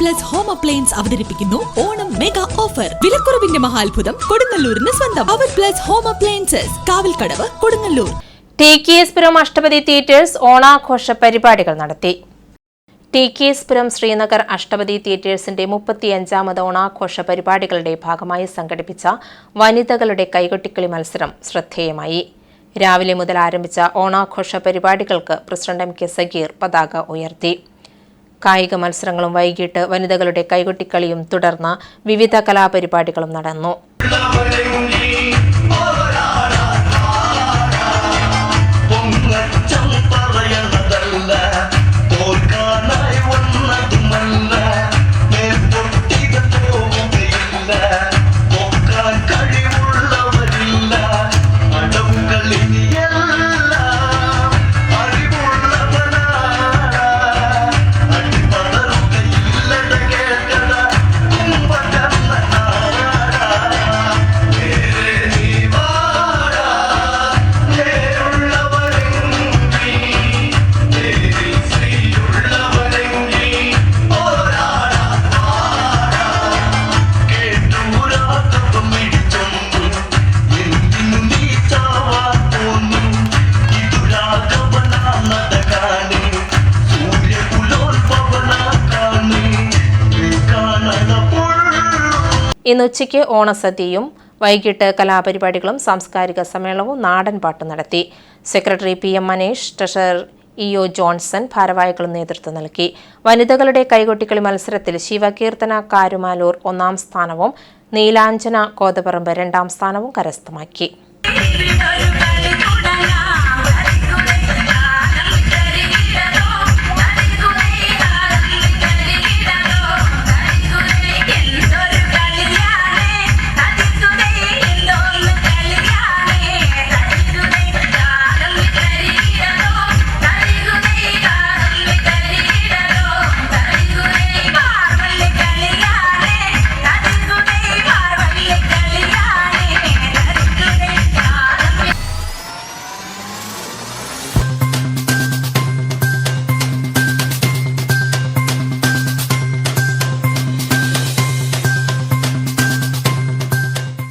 Plus home appliance അവതരിപ്പിക്കുന്നു. Onam mega offer വിലക്കുറവിന്റെ മഹാത്ഭുതം കൊടുങ്ങല്ലൂരിന് സ്വന്തം. Power plus home appliances Kavalkadavu Kodungallur. T K S Puram Ashtapathi theatres ഓണാഘോഷ പരിപാടികൾ നടത്തി. T K S Puram Sreenagar Ashtapathi തിയേറ്റേഴ്സിന്റെ മുപ്പത്തിയഞ്ചാമത് ഓണാഘോഷ പരിപാടികളുടെ ഭാഗമായി സംഘടിപ്പിച്ച വനിതകളുടെ കൈകൊട്ടിക്കളി മത്സരം ശ്രദ്ധേയമായി. രാവിലെ മുതൽ ആരംഭിച്ച ഓണാഘോഷ പരിപാടികൾക്ക് പ്രസിഡന്റ് എം കെ സഗീർ പതാക ഉയർത്തി. കായിക മത്സരങ്ങളും വൈകിട്ട് വനിതകളുടെ കൈകൊട്ടിക്കളിയും തുടർന്ന് വിവിധ കലാപരിപാടികളും നടന്നു. ഇന്ന് ഉച്ചയ്ക്ക് ഓണസദ്യയും വൈകിട്ട് കലാപരിപാടികളും സാംസ്കാരിക സമ്മേളനവും നാടൻപാട്ട് നടത്തി. Secretary P M Manesh treasurer E O Johnson ഭാരവാഹികളും നേതൃത്വം നൽകി. വനിതകളുടെ കൈകൊട്ടിക്കളി മത്സരത്തിൽ ശിവകീർത്തന കാരുമാലൂർ ഒന്നാം സ്ഥാനവും നീലാഞ്ജന കോതപറമ്പ് രണ്ടാം സ്ഥാനവും കരസ്ഥമാക്കി.